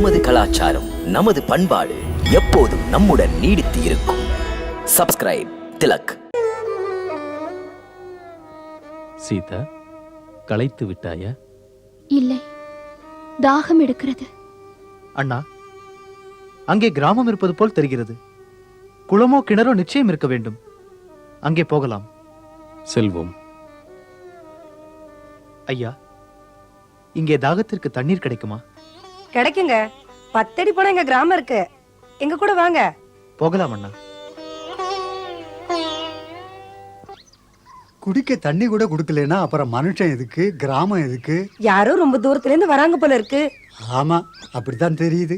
நமது கலாச்சாரம் நமது பண்பாடு எப்போதும் நம்முடன் நீடித்து இருக்கும். சப்ஸ்கிரைப் திலக். சீதா களைத்து விட்டாயா? இல்லை. தாகம் எடுக்கிறது. அண்ணா அங்கே கிராமம் இருப்பது போல் தெரிகிறது. குளமோ கிணறோ நிச்சயம் இருக்க வேண்டும். அங்கே போகலாம். செல்வோம். ஐயா இங்கே தாகத்திற்கு தண்ணீர் கிடைக்குமா? கிடைக்குங்க. பத்தடி போனா எங்க கிராமம் இருக்கு. எங்க கூட வாங்க. போகலாம் அண்ணா. குடிக்க தண்ணி கூட கொடுக்கலனா அப்புறம் மனுஷன் எதுக்கு? கிராமம் எதுக்கு? யாரோ ரொம்ப தூரத்துல இருந்து வராங்க போல இருக்கு. ஆமா அப்படித்தான் தெரியுது.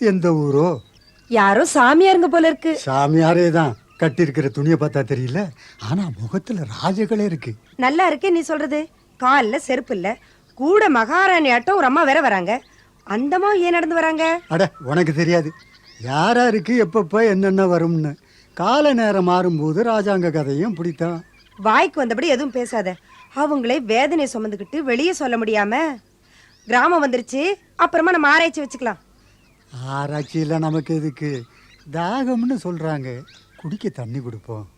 எந்த ஊரோ? யாரோ சாமியாருங்க போல இருக்கு. சாமியாரே தான் கட்டியிருக்கிற துணியை பார்த்தா தெரியல. ஆனா முகத்துல ராஜகளே இருக்கு. நல்லா இருக்கே நீ சொல்றது. கால்ல செருப்பு இல்ல. கூட மகாராணி ஆட்டம் ஒரு அம்மா வேற வராங்க. அந்தமா ஏன் நடந்து வராங்க? அட உனக்கு தெரியாது. யாரா இருக்கு எப்பப்ப என்னென்ன வரும்னு. கால நேரம் மாறும்போது ராஜாங்க கதையும் பிடித்தான். வாய்க்கு வந்தபடி எதுவும் பேசாத. அவங்களே வேதனை சுமந்துக்கிட்டு வெளியே சொல்ல முடியாம. கிராமம் வந்துருச்சு அப்புறமா நம்ம ஆராய்ச்சி வச்சுக்கலாம். ஆராய்ச்சியில நமக்கு எதுக்கு? தாகம்னு சொல்றாங்க. குடிக்க தண்ணி கொடுப்போம்.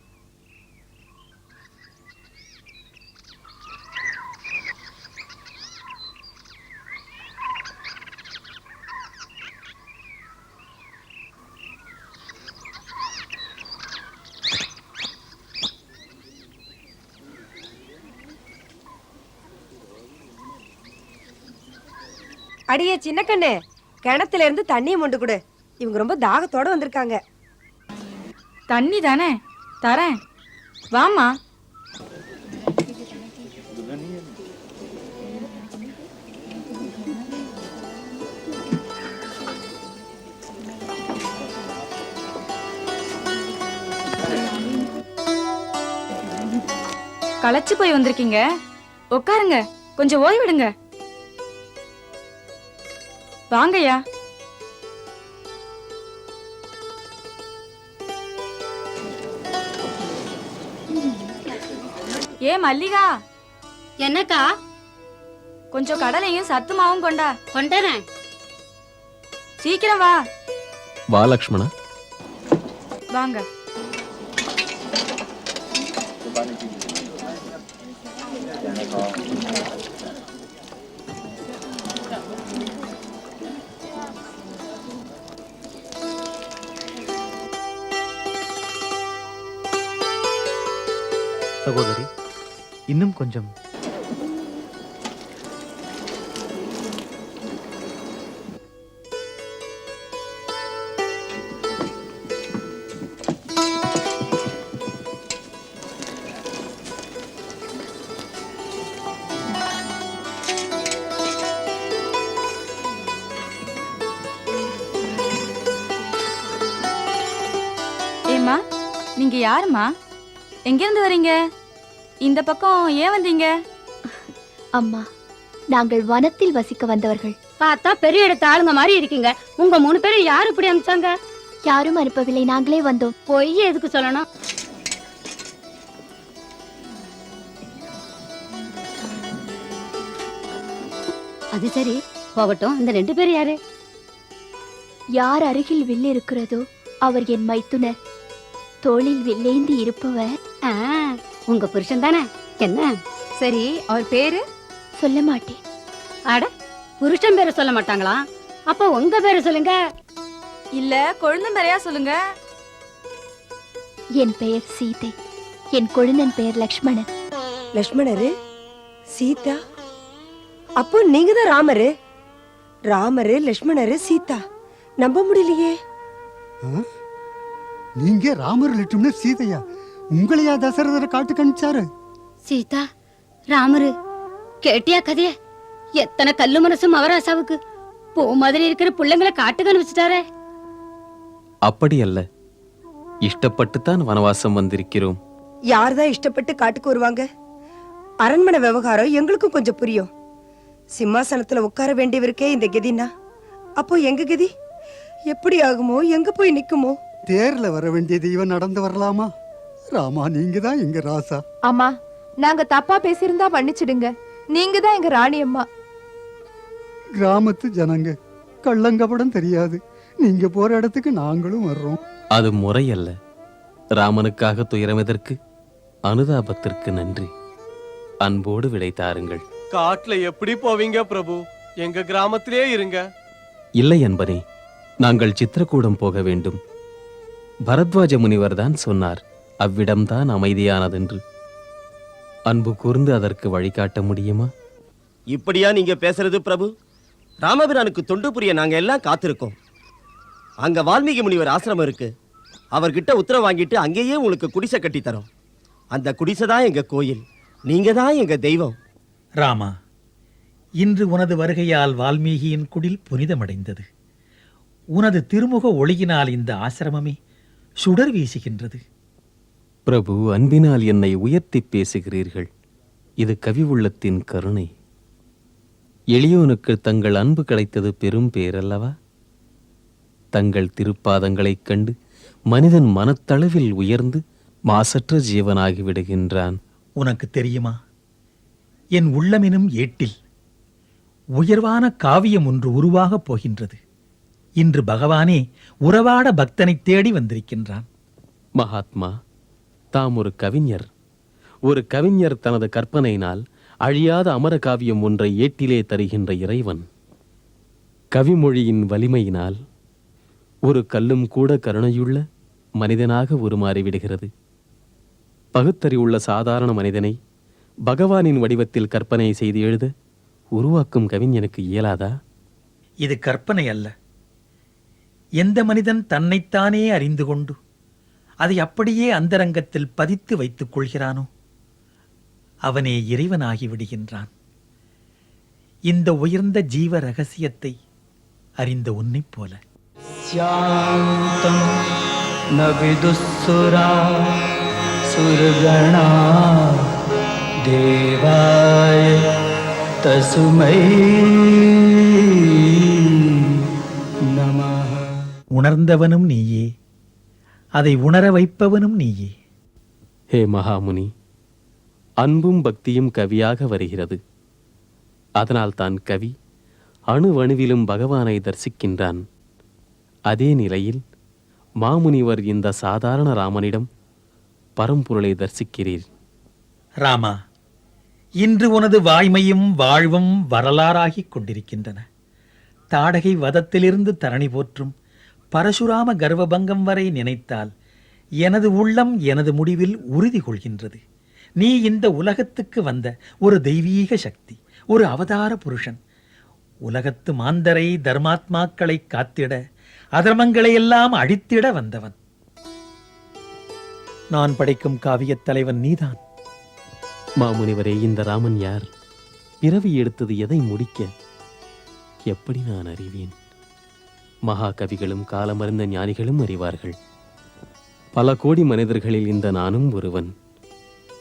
அடியே சின்ன கண்ணு. கிணத்துல இருந்து தண்ணியை மொண்டு கொடு. இவங்க ரொம்ப தாகத்தோட வந்திருக்காங்க. தண்ணி தானே? தரேன். வாமா களைச்சு போய் வந்திருக்கீங்க. உட்காருங்க. கொஞ்சம் ஓய்விடுங்க. வாங்கய்யா. ஏ மல்லிகா. என்னக்கா? கொஞ்சம் கடலையும் சத்து மாவும் கொண்டா. கொண்டுறேன் சீக்கிரம் வா. வா லக்ஷ்மணா. வாங்க. சகோதரி இன்னும் கொஞ்சம். ஏம்மா நீங்க யாரும்மா? எங்க இருந்து வரீங்க? இந்த பக்கம் ஏன் வந்தீங்க? அம்மா நாங்கள் வனத்தில் வசிக்க வந்தவர்கள். பார்த்தா பெரிய இடத்து ஆளுங்க மாதிரி இருக்கீங்க. உங்க மூணு பேரும் யாரு இப்படி அனுப்பிச்சாங்க யாரும் அனுப்பவில்லை நாங்களே வந்தோம். பொய் எதுக்கு சொல்லணும்? அது சரி போகட்டும். இந்த ரெண்டு பேரும் யாரு? யார் அருகில் வில் இருக்கிறதோ அவர் என் மைத்துனர். தோளில் வில்லேந்தி இருப்பவர். ஆ, உங்க புருஷன் தானே? என்ன? சரி அவர் பேரு? சொல்ல மாட்டேன். அட புருஷன் பேரை சொல்ல மாட்டாங்களா? அப்ப உங்க பேரை சொல்லுங்க. இல்ல கொழுந்தம்பரையா சொல்லுங்க? என் பெயர் சீதை. என் கொழுந்தன் பெயர் லக்ஷ்மணன். லக்ஷ்மணரு? சீதா? அப்போ நீங்க தான் ராமரு? ராமரு லக்ஷ்மணரு சீதா. நம்ப முடியலையே. நீங்க ராமர் லட்சுமண சீதையா? உங்களையா தசரதரை காட்டு கணிச்சாரு? சீதா ராமரு கேட்டியா கதைய? எத்தனை கல்லு மனசு மவராசாவுக்கு பூ மாதிரி இருக்கிற பிள்ளைங்களை காட்டுக்கு அனுப்பிச்சிட்டாரே அப்படி அல்ல இஷ்டப்பட்டுத்தான் வனவாசம் வந்திருக்கிறோம். யார் தான் இஷ்டப்பட்டு காட்டுக்கு வருவாங்க? அரண்மனை விவகாரம் எங்களுக்கும் கொஞ்சம் புரியும். சிம்மாசனத்துல உட்கார வேண்டியவருக்கே இந்த கதினா அப்போ எங்க கதி? எப்படி ஆகுமோ? எங்க போய் நிக்குமோ? தேர்ல வர வேண்டிய தெய்வம் நடந்து வரலாமா? ராமா நீங்க தான் எங்க ராசா. அம்மா நாங்க தப்பா பேசியிருந்தா மன்னிச்சிடுங்க. நீங்க தான் எங்க ராணி அம்மா. கிராமத்து ஜனங்க கள்ளங்கபடம் தெரியாது. நீங்க போற இடத்துக்கு நாங்களும் வர்றோம். அது முறையல்ல. ராமனுக்காக துயரம் எதற்கு அனுதாபத்திற்கு நன்றி. அன்போடு விடை தாருங்கள். காட்டுல எப்படி போவீங்க பிரபு? எங்க கிராமத்திலே இருங்க. இல்லை என்பனே நாங்கள் சித்திரக்கூடம் போக வேண்டும். பரத்வாஜ முனிவர் தான் சொன்னார் அவ்விடம்தான் அமைதியானதென்று. அன்பு கூர்ந்து அதற்கு வழிகாட்ட முடியுமா? இப்படியா நீங்க பேசுறது பிரபு? ராமபிரானுக்கு தொண்டு புரிய நாங்க எல்லாம் காத்திருக்கோம். அங்க வால்மீகி முனிவர் ஆசிரமம் இருக்கு. அவர்கிட்ட உத்தரவு வாங்கிட்டு அங்கேயே உங்களுக்கு குடிசை கட்டி தரோம். அந்த குடிசை தான் எங்க கோயில். நீங்க தான் எங்க தெய்வம். ராமா இன்று உனது வருகையால் வால்மீகியின் குடில் புனிதமடைந்தது. உனது திருமுக ஒளியினால் இந்த ஆசிரமமே சுடர் வீசுகின்றது. பிரபு அன்பினால் என்னை உயர்த்தி பேசுகிறீர்கள். இது கவி உள்ளத்தின் கருணை. எளியோனுக்கு தங்கள் அன்பு கிடைத்தது பெரும் பேரல்லவா? தங்கள் திருப்பாதங்களைக் கண்டு மனிதன் மனத்தளவில் உயர்ந்து மாசற்ற ஜீவனாகி விடுகின்றான் உனக்கு தெரியுமா? என் உள்ளமெனும் ஏட்டில் உயர்வான காவியம் ஒன்று உருவாகப் போகின்றது. இன்று பகவானே உறவாட பக்தனைத் தேடி வந்திருக்கின்றான். மகாத்மா தாம் ஒரு கவிஞர். ஒரு கவிஞர் தனது கற்பனையினால் அழியாத அமர காவியம் ஒன்றை ஏட்டிலே தருகின்ற இறைவன். கவிமொழியின் வலிமையினால் ஒரு கல்லும் கூட கருணையுள்ள மனிதனாக உருமாறிவிடுகிறது பகுத்தறிவுள்ள சாதாரண மனிதனை பகவானின் வடிவத்தில் கற்பனை செய்து எழுத உருவாக்கும் கவிஞனுக்கு இயலாதா? இது கற்பனை அல்ல. எந்த மனிதன் தன்னைத்தானே அறிந்து கொண்டு அதை அப்படியே அந்தரங்கத்தில் பதித்து வைத்துக் கொள்கிறானோ? அவனே இறைவனாகி விடுகின்றான். இந்த உயர்ந்த ஜீவ ரகசியத்தை அறிந்த உன்னைப் போல. சாந்தம் நவிதுசுரா சுருகணா தேவாய தசுமை. உணர்ந்தவனும் நீயே. அதை உணர வைப்பவனும் நீயே. ஹே மகாமுனி அன்பும் பக்தியும் கவியாக வருகிறது. அதனால் தான் கவி அணுவணுவிலும் பகவானை தரிசிக்கின்றான். அதே நிலையில் மாமுனிவர் இந்த சாதாரண ராமனிடம் பரம்பொருளை தரிசிக்கிறீர். ராமா இன்று உனது வாய்மையும் வாழ்வும் வரலாறாகிக் கொண்டிருக்கின்றன. தாடகை வதத்திலிருந்து தரணி போற்றும் பரசுராம கர்வபங்கம் வரை நினைத்தால் எனது உள்ளம் எனது முடிவில் உறுதி கொள்கின்றது. நீ இந்த உலகத்துக்கு வந்த ஒரு தெய்வீக சக்தி ஒரு அவதார புருஷன். உலகத்து மாந்தரை தர்மாத்மாக்களை காத்திட அதர்மங்களையெல்லாம் அழித்திட வந்தவன். நான் படைக்கும் காவியத் தலைவன் நீதான். மாமுனிவரே இந்த ராமன் யார்? பிறவி எடுத்தது எதை முடிக்க? எப்படி நான் அறிவேன்? மகாகவிகளும் காலமறிந்த ஞானிகளும் அறிவார்கள். பல கோடி மனிதர்களில் இந்த நானும் ஒருவன்.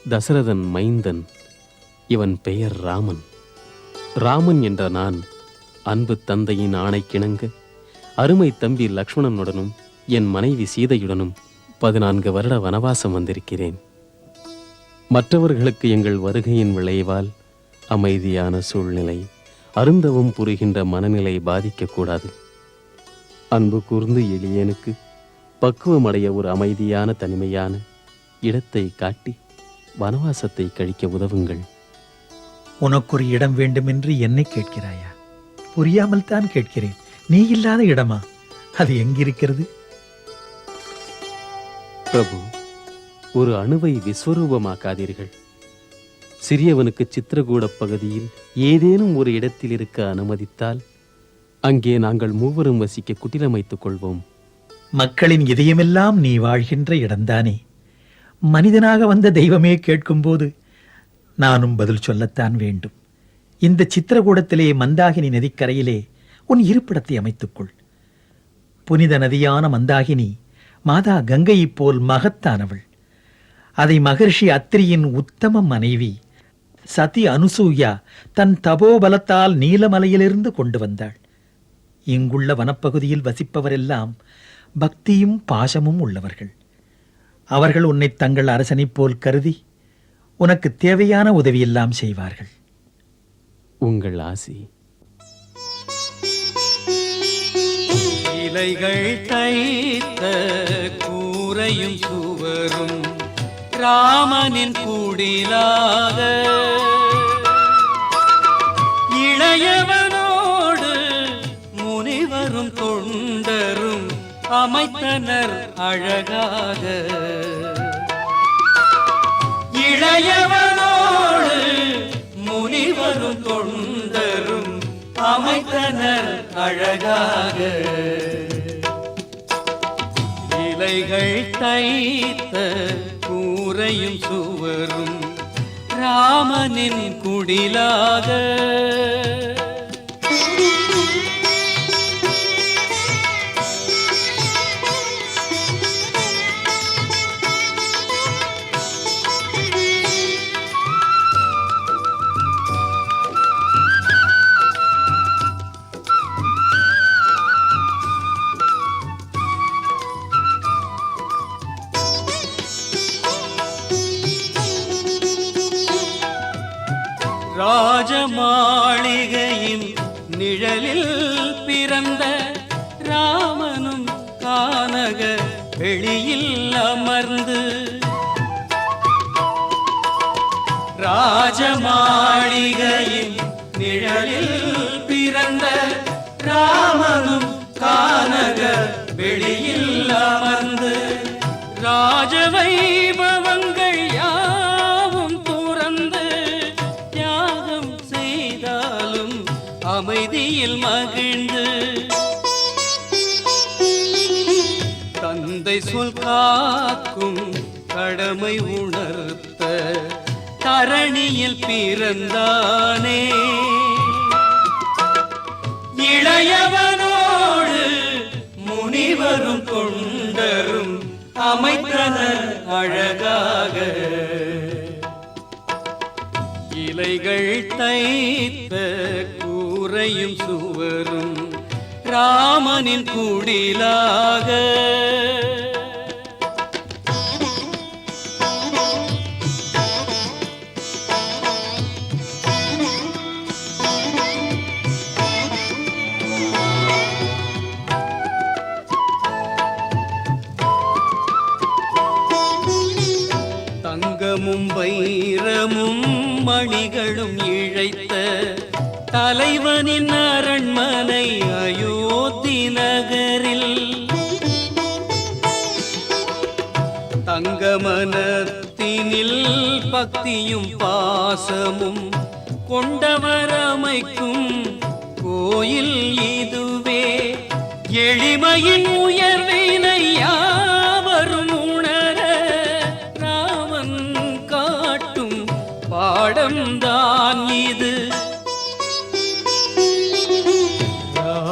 தசரதன் மைந்தன் இவன் பெயர் ராமன். ராமன் என்ற நான் அன்பு தந்தையின் ஆணை கிணங்க அருமை தம்பி லக்ஷ்மணனுடனும் என் மனைவி சீதையுடனும் பதினான்கு வருட வனவாசம் வந்திருக்கிறேன். மற்றவர்களுக்கு எங்கள் வருகையின் விளைவால் அமைதியான சூழ்நிலை அருந்தவும் புரிகின்ற மனநிலை பாதிக்கக்கூடாது. அன்பு கூர்ந்து எளியனுக்கு பக்குவமடைய ஒரு அமைதியான தனிமையான இடத்தை காட்டி வனவாசத்தை கழிக்க உதவுங்கள். உனக்கொரு இடம் வேண்டுமென்று என்னை கேட்கிறாயா? புரியாமல் தான் கேட்கிறேன். நீ இல்லாத இடமா? அது எங்கிருக்கிறது? பிரபு ஒரு அணுவை விஸ்வரூபமாக்காதீர்கள். சிறியவனுக்கு சித்திரகூட பகுதியில் ஏதேனும் ஒரு இடத்தில் இருக்க அனுமதித்தால் அங்கே நாங்கள் மூவரும் வசிக்க குட்டிலமைத்துக் கொள்வோம். மக்களின் இதயமெல்லாம் நீ வாழ்கின்ற இடம்தானே? மனிதனாக வந்த தெய்வமே கேட்கும்போது நானும் பதில் சொல்லத்தான் வேண்டும். இந்த சித்திரகூடத்திலே மந்தாகினி நதிக்கரையிலே உன் இருப்பிடத்தை அமைத்துக்கொள். புனித நதியான மந்தாகினி மாதா கங்கையைப் போல் மகத்தானவள். அதை மகர்ஷி அத்திரியின் உத்தம மனைவி சதி அனுசூயா தன் தபோபலத்தால் நீலமலையிலிருந்து கொண்டு வந்தாள். இங்குள்ள வனப்பகுதியில் வசிப்பவரெல்லாம் பக்தியும் பாசமும் உள்ளவர்கள். அவர்கள் உன்னை தங்கள் அரசனைப் போல் கருதி உனக்கு தேவையான உதவியெல்லாம் செய்வார்கள். உங்கள் ஆசி. இலைகள் தைத்த கூரையும் சுவரும் ராமனின் குடிலாக அமைத்தனர் அழகாக. இளையவனோடு முனிவரும் தொண்டரும் அமைத்தனர் அழகாக. இலைகள் தைத்த கூரையும் சுவரும் ராமனின் குடிலாக. ராஜமாளிகையின் நிழலில் பிறந்த ராமனும் கானக வெளியில் அமர்ந்து ராஜமாளிகையின் நிழலில் பிறந்த ராமனும் கானக வெளியில் அமர்ந்து ராஜவைபவங்கள் தந்தை சொல் காக்கும் கடமை உணர்த்த தரணியில் பிறந்தானே. இளையவனோடு முனிவரும் கொண்டரும் அமைத்தனர் அழகாக. இலைகள் தைத்த கூரையும் சுவரும் ராமனின் குடிலாக. வைரமும் மணிகளும் இழைத்த தலைவனின் அரண்மனை அயோத்தி நகரில். தங்கமனத்தினில் பக்தியும் பாசமும் கொண்டவரமைக்கும் கோயில் இதுவே. எளிமையின்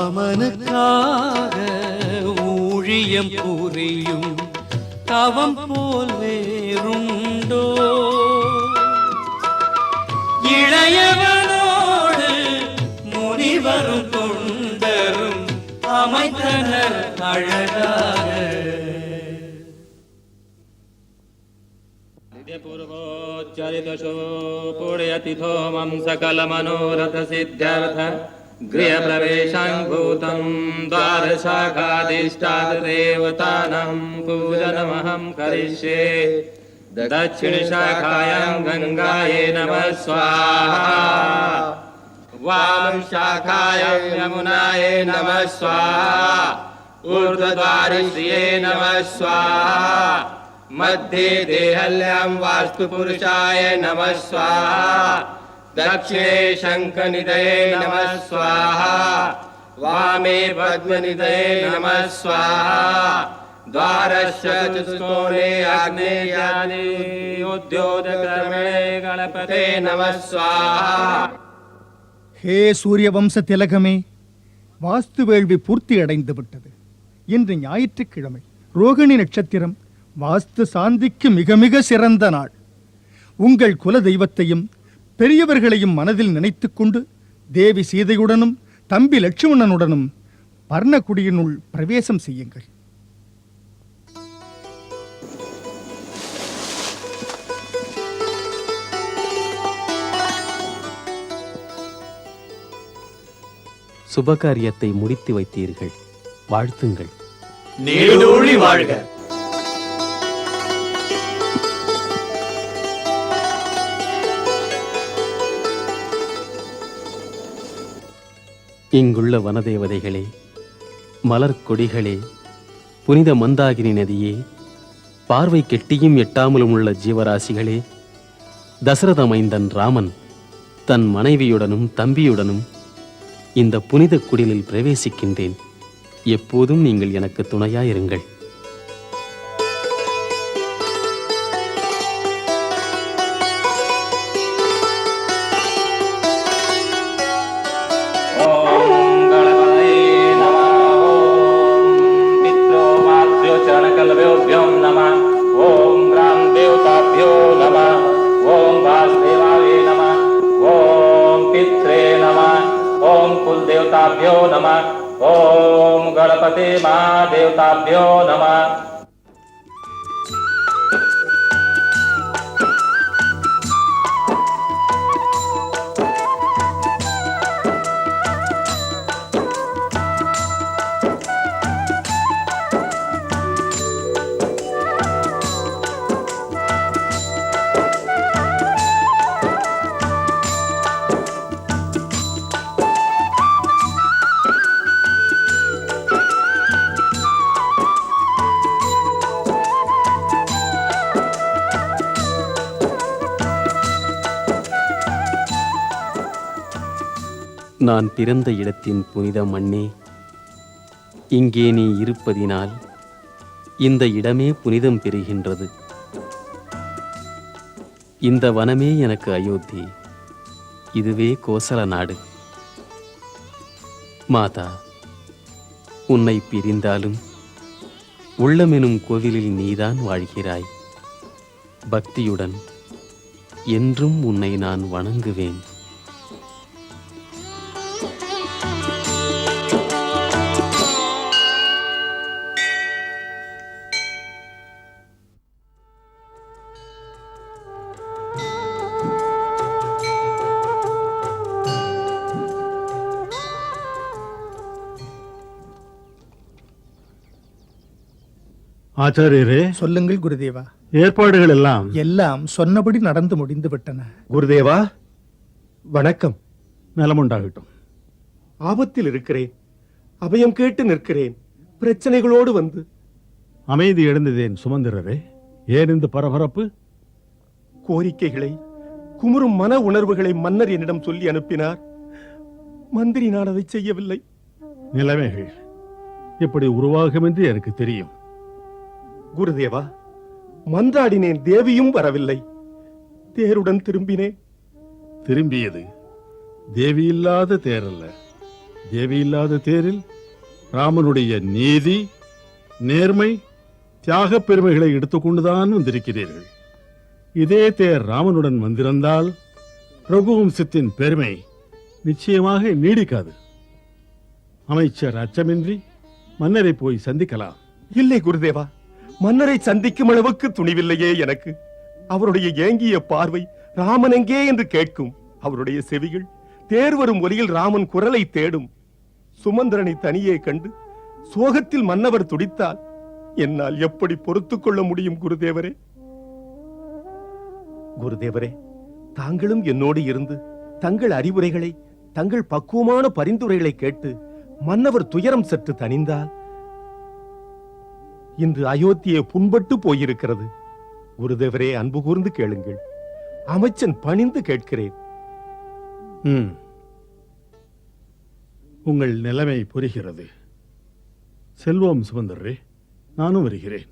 ராமனுக்காக ஊழியம் புரியும் தவம் போல் வேறுண்டோ இளையவனோடு முனிவரும் தொண்டரும் அமைத்தனர் அழகாக पूर्वोच्चरितशो पुण्यतिथो मम सकलमनोरथसिद्ध्यर्थ गृहप्रवेशाङ्भूतं द्वारशाखाधिष्ठादेवतानां पूजनमहं करिष्ये। दक्षिणशाखायां गङ्गायै नमः स्वाहा। वाम शाखायां यमुनायै नमः स्वाहा। ऊर्ध्वद्वारश्रिये नमः स्वाहा। मध्ये देहल्यां वास्तुपुरुषाय नमः स्वाहा दक्षिणे शङ्खनिधये नमः स्वाहा वामे पद्मनिधये नमः स्वाहा द्वारस्य चतुष्कोणे आग्नेयानि उद्योतक्रमे गणपते नमः स्वाहा ஹே சூரிய வம்ச திலகமே வாஸ்து வேள்வி பூர்த்தி அடைந்து விட்டது இன்று ஞாயிற்றுக்கிழமை ரோகிணி நட்சத்திரம் வாஸ்து சாந்திக்கு மிக மிக சிறந்த நாள் உங்கள் குல தெய்வத்தையும் பெரியவர்களையும் மனதில் நினைத்துக்கொண்டு தேவி சீதையுடனும் தம்பி லட்சுமணனுடனும் பர்ணகுடியினுள் பிரவேசம் செய்யுங்கள். சுபகாரியத்தை முடித்து வைத்தீர்கள். வாழ்த்துங்கள். நீடூழி வாழ்க. இங்குள்ள வனதேவதைகளே மலர் கொடிகளே புனித மந்தாகினி நதியே பார்வை கெட்டியும் எட்டாமலும் உள்ள ஜீவராசிகளே தசரத மைந்தன் ராமன் தன் மனைவியுடனும் தம்பியுடனும் இந்த புனித குடிலில் பிரவேசிக்கின்றேன். எப்போதும் நீங்கள் எனக்கு துணையாயிருங்கள். ॐ गणपते महादेवताभ्यो नमः। நான் பிறந்த இடத்தின் புனித மண்ணே இங்கே நீ இருப்பதினால் இந்த இடமே புனிதம் பெறுகின்றது. இந்த வனமே எனக்கு அயோத்தி இதுவே கோசல நாடு. மாதா உன்னை பிரிந்தாலும் உள்ளமெனும் கோவிலில் நீதான் வாழ்கிறாய். பக்தியுடன் என்றும் உன்னை நான் வணங்குவேன். ஆச்சாரியரே சொல்லுங்கள் குருதேவா. ஏற்பாடுகள் எல்லாம் எல்லாம் சொன்னபடி நடந்து முடிந்து விட்டன. குருதேவா வணக்கம். நலமுண்டாகட்டும். ஆபத்தில் இருக்கிறேன். அபயம் கேட்டு நிற்கிறேன். பிரச்சனைகளோடு வந்து. அமைதி எழுந்ததேன் சுமந்திரரே ஏன் இந்த பரபரப்பு? கோரிக்கைகளை குமுறும் மன உணர்வுகளை மன்னர் என்னிடம் சொல்லி அனுப்பினார். மந்திரி நான் அதை செய்யவில்லை. நிலைமைகள் இப்படி உருவாகும் என்று எனக்கு தெரியும். குருதேவா மன்றாடினேன் தேவியும் வரவில்லை. தேருடன் திரும்பினேன். திரும்பியது தேவி இல்லாத தேரல்ல. தேவி இல்லாத தேரில் ராமனுடைய நீதி நேர்மை தியாகப் பெருமைகளை எடுத்துக்கொண்டுதான் வந்திருக்கிறீர்கள். இதே தேர் ராமனுடன் வந்திருந்தால் ரகுவம்சத்தின் பெருமை நிச்சயமாக நீடிக்காது. அமைச்சர் அச்சமின்றி மன்னரை போய் சந்திக்கலாம். இல்லை குருதேவா மன்னரை சந்திக்கும் அளவுக்கு துணிவில்லையே எனக்கு. அவருடைய ஏங்கிய பார்வை ராமன் எங்கே என்று கேட்கும். அவருடைய செவிகள் தேர் வரும் ஒலியில் ராமன் குரலை தேடும். சுமந்திரனை தனியே கண்டு சோகத்தில் மன்னவர் துடித்தால் என்னால் எப்படி பொறுத்துக் கொள்ள முடியும் குருதேவரே? குருதேவரே தாங்களும் என்னோடு இருந்து தங்கள் அறிவுரைகளை தங்கள் பக்குவமான பரிந்துரைகளை கேட்டு மன்னவர் துயரம் சற்று தணிந்தால் இன்று அயோத்தியை புண்பட்டு போயிருக்கிறது. குருதேவரே அன்பு கூர்ந்து கேளுங்கள். அமைச்சன் பணிந்து கேட்கிறேன். ம். உங்கள் நிலைமை புரிகிறது. செல்வம் சுமந்தரே நானும் வருகிறேன்.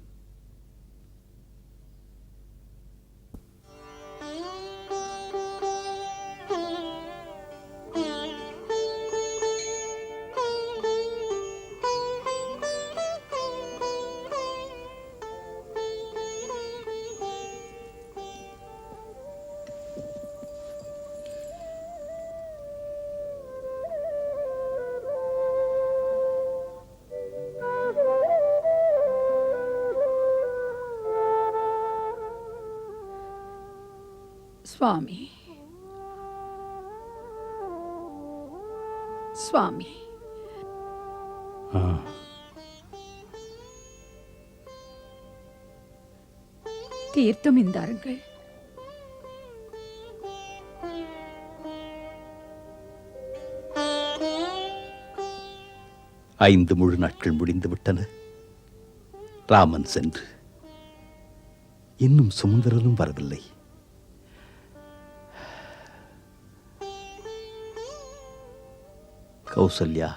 சுவாமி சுவாமி தீர்த்தம் இந்தாருங்கள் ஐந்து முழு நாட்கள் முடிந்துவிட்டன ராமன் சென்று. இன்னும் சுமந்திரனும் வரவில்லை. கௌசல்யா.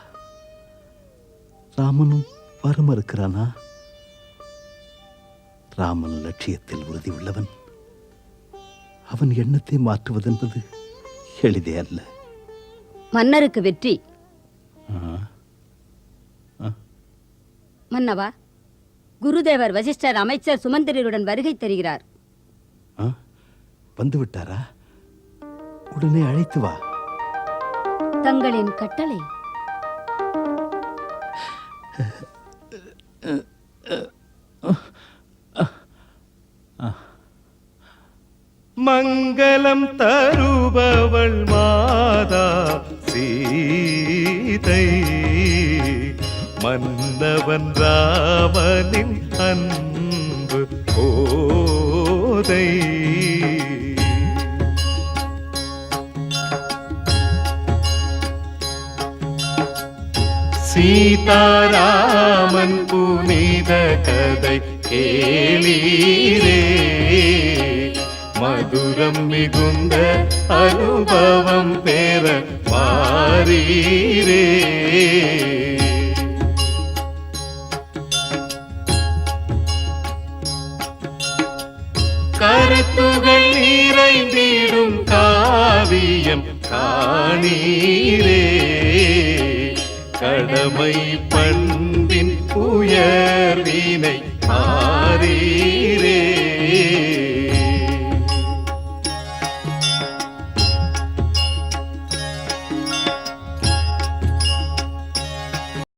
ராமனும் வர மறுக்கிறானா ராமன் லட்சியத்தில் உறுதி உள்ளவன் அவன் எண்ணத்தை மாற்றுவதென்பது எளிதே அல்ல. மன்னருக்கு வெற்றி. மன்னவா குருதேவர் வசிஷ்டர் அமைச்சர் சுமந்திரருடன் வருகை தருகிறார்? வந்து விட்டாரா உடனே அழைத்து வா. தங்களின் கட்டளை மங்களம் தருபவள் மாதா சீதை. மன்னவன் ராமனின் அன்பு கோதை சீதாராமன் புனித கதை கேளீரே. மதுரம் மிகுந்த அனுபவம் பெற மாறீரே. கருத்துகள் நிறைந்திடும் காவியம் காணீரே. பறவை பண்பின் உயர்